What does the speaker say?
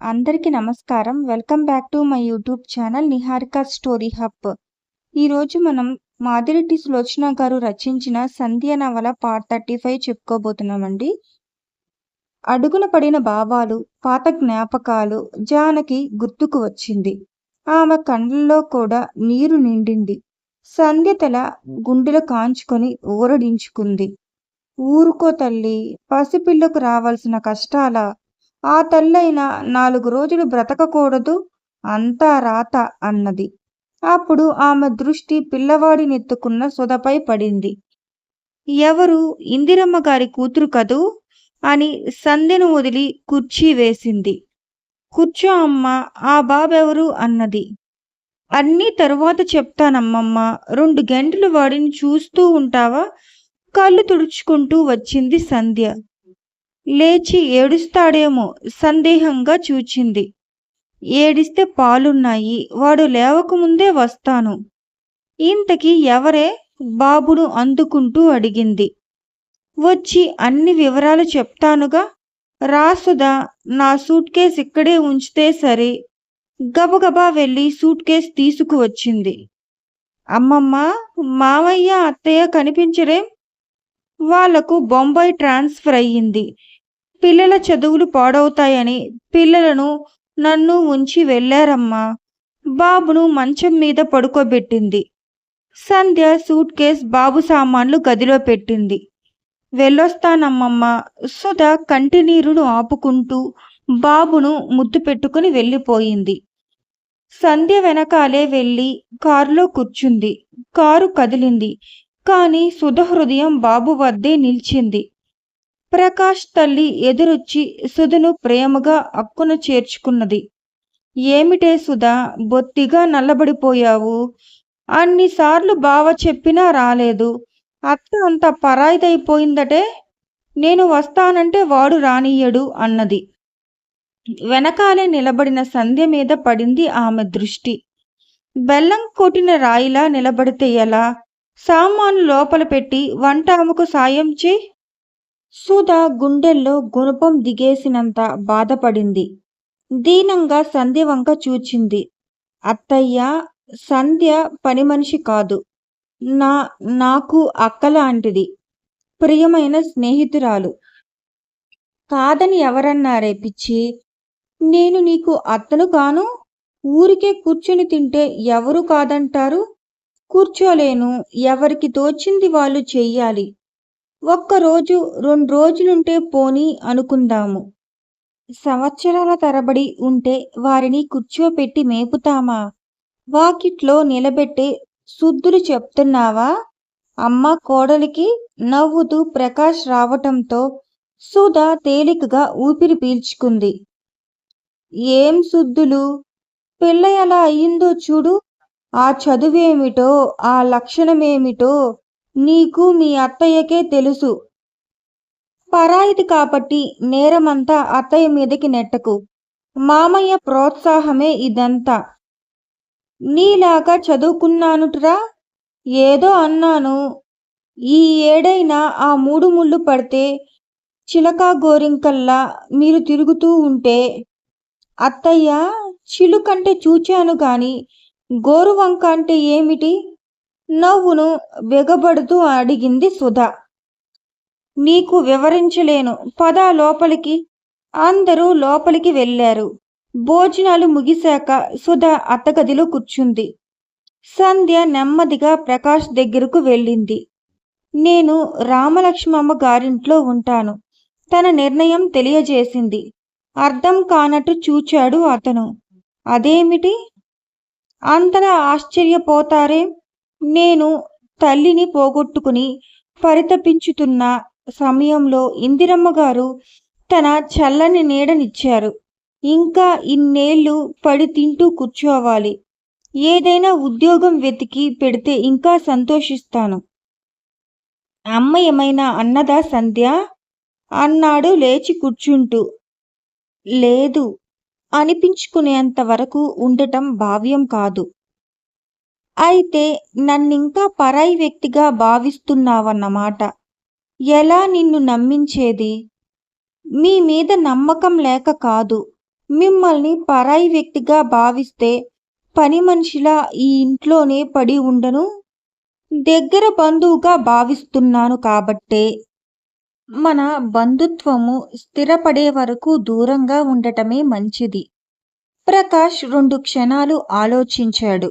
అందరికీ నమస్కారం. Welcome back to my YouTube channel Niharika story hub. ఈరోజు మనం మాదిరెడ్డి సులోచన గారు రచించిన సంధ్య నవల పార్ట్ థర్టీ ఫైవ్ చెప్పుకోబోతున్నామండి. అడుగున పడిన భావాలు పాత జ్ఞాపకాలు జానకి గుర్తుకు వచ్చింది. ఆమె కళ్ళల్లో కూడా నీరు నిండింది. సంధ్య తల గుండెలు కాంచుకొని ఊరడించుకుంది. ఊరుకో తల్లి పసిపిల్లకు రావాల్సిన కష్టాల ఆ తల్లైన నాలుగు రోజులు బ్రతకకూడదు అంతా రాత అన్నది. అప్పుడు ఆమె దృష్టి పిల్లవాడినెత్తుకున్న సుధపై పడింది. ఎవరు? ఇందిరమ్మ గారి కూతురు కదూ? అని సంధ్యను వదిలి కుర్చీ వేసింది. కూర్చో అమ్మ ఆ బాబెవరు? అన్నది. అన్నీ తరువాత చెప్తానమ్మమ్మ రెండు గంటలు వాడిని చూస్తూ ఉంటావా? కళ్ళు తుడుచుకుంటూ వచ్చింది సంధ్య. లేచి ఏడుస్తాడేమో సందేహంగా చూచింది. ఏడిస్తే పాలున్నాయి వాడు లేవకముందే వస్తాను. ఇంతకీ ఎవరే? బాబును అందుకుంటూ అడిగింది. వచ్చి అన్ని వివరాలు చెప్తానుగా? రాసుదా నా సూట్ కేస్ ఇక్కడే ఉంచితే సరే. గబగబా వెళ్ళి సూట్ కేస్ తీసుకువచ్చింది. అమ్మమ్మ మావయ్య అత్తయ్య కనిపించరేం? వాళ్ళకు బొంబాయి ట్రాన్స్ఫర్ అయ్యింది. పిల్లల చదువులు పాడవుతాయని పిల్లలను నన్ను ఉంచి వెళ్ళారమ్మా. బాబును మంచం మీద పడుకోబెట్టింది. సంధ్య సూట్ కేస్ బాబు సామాన్లు గదిలో పెట్టింది. వెళ్ళొస్తానమ్మమ్మ. సుధ కంటినీరును ఆపుకుంటూ బాబును ముద్దు పెట్టుకుని వెళ్ళిపోయింది. సంధ్య వెనకాలే వెళ్ళి కారులో కూర్చుంది. కారు కదిలింది. కానీ సుధ హృదయం బాబు వద్దే నిలిచింది. ప్రకాష్ తల్లి ఎదురొచ్చి సుధను ప్రేమగా అక్కున చేర్చుకున్నది. ఏమిటే సుధా బొత్తిగా నల్లబడిపోయావు? అన్నిసార్లు బావ చెప్పినా రాలేదు. అత్త అంత పరాయిదైపోయిందటే? నేను వస్తానంటే వాడు రానియ్యడు అన్నది. వెనకాలే నిలబడిన సంధ్య మీద పడింది ఆమె దృష్టి. బెల్లం కొట్టిన రాయిలా నిలబడితే ఎలా? సామాను లోపల పెట్టి వంట ఆమెకు సాయం చేయి. సుధా గుండెల్లో గుణపం దిగేసినంత బాధపడింది. దీనంగా సంధ్య వంక చూచింది. అత్తయ్య సంధ్య పని మనిషి కాదు. నా నాకు అక్కలాంటిది. ప్రియమైన స్నేహితురాలు. కాదని ఎవరన్నారే పిచ్చి? నేను నీకు అత్తను కాను? ఊరికే కూర్చుని తింటే ఎవరు కాదంటారు? కూర్చోలేను. ఎవరికి తోచింది వాళ్ళు చెయ్యాలి. ఒక్కరోజు రెండు రోజులుంటే పోనీ అనుకుందాము. సంవత్సరాల తరబడి ఉంటే వారిని కూర్చోపెట్టి మేపుతామా? వాకిట్లో నిలబెట్టే శుద్ధులు చెప్తున్నావా? అమ్మ కోడలికి నవ్వుతూ ప్రకాష్ రావటంతో సుధా తేలికగా ఊపిరి పీల్చుకుంది. ఏం శుద్ధులు? పిల్ల ఎలా అయ్యిందో చూడు. ఆ చదువేమిటో ఆ లక్షణమేమిటో నీకు మీ అత్తయ్యకే తెలుసు. పరాయిది కాబట్టి నేరమంతా అత్తయ్య మీదకి నెట్టకు. మామయ్య ప్రోత్సాహమే ఇదంతా. నీలాగా చదువుకున్నానుట్రా? ఏదో అన్నాను. ఈ ఏడైనా ఆ మూడు ముళ్ళు పడితే చిలకా గోరింకల్లా మీరు తిరుగుతూ ఉంటే. అత్తయ్య చిలుకంటే చూచాను గాని గోరువంక అంటే ఏమిటి? నవ్వును వెగబడుతూ అడిగింది సుధా. నీకు వివరించలేను. పద లోపలికి. అందరూ లోపలికి వెళ్ళారు. భోజనాలు ముగిశాక సుధా అత్తగదిలో కూర్చుంది. సంధ్య నెమ్మదిగా ప్రకాష్ దగ్గరకు వెళ్ళింది. నేను రామలక్ష్మమ్మ గారింట్లో ఉంటాను. తన నిర్ణయం తెలియజేసింది. అర్థం కానట్టు చూచాడు అతను. అదేమిటి? అంతలా ఆశ్చర్యపోతారే? నేను తల్లిని పోగొట్టుకుని పరితపించుతున్న సమయంలో ఇందిరమ్మ గారు తన చల్లని నీడనిచ్చారు. ఇంకా ఇన్నేళ్ళు పడి తింటూ కూర్చోవాలి. ఏదైనా ఉద్యోగం వెతికి పెడితే ఇంకా సంతోషిస్తాను. అమ్మ ఏమైనా అన్నదా సంధ్య? అన్నాడు లేచి కూర్చుంటూ. లేదు అనిపించుకునేంత వరకు ఉండటం భావ్యం కాదు. అయితే నన్నింకా పరాయి వ్యక్తిగా భావిస్తున్నావన్నమాట. ఎలా నిన్ను నమ్మించేది? మీ మీద నమ్మకం లేక కాదు. మిమ్మల్ని పరాయి వ్యక్తిగా భావిస్తే పని మనిషిలా ఈ ఇంట్లోనే పడి ఉండను. దగ్గర బంధువుగా భావిస్తున్నాను కాబట్టే. మన బంధుత్వము స్థిరపడే వరకు దూరంగా ఉండటమే మంచిది. ప్రకాష్ రెండు క్షణాలు ఆలోచించాడు.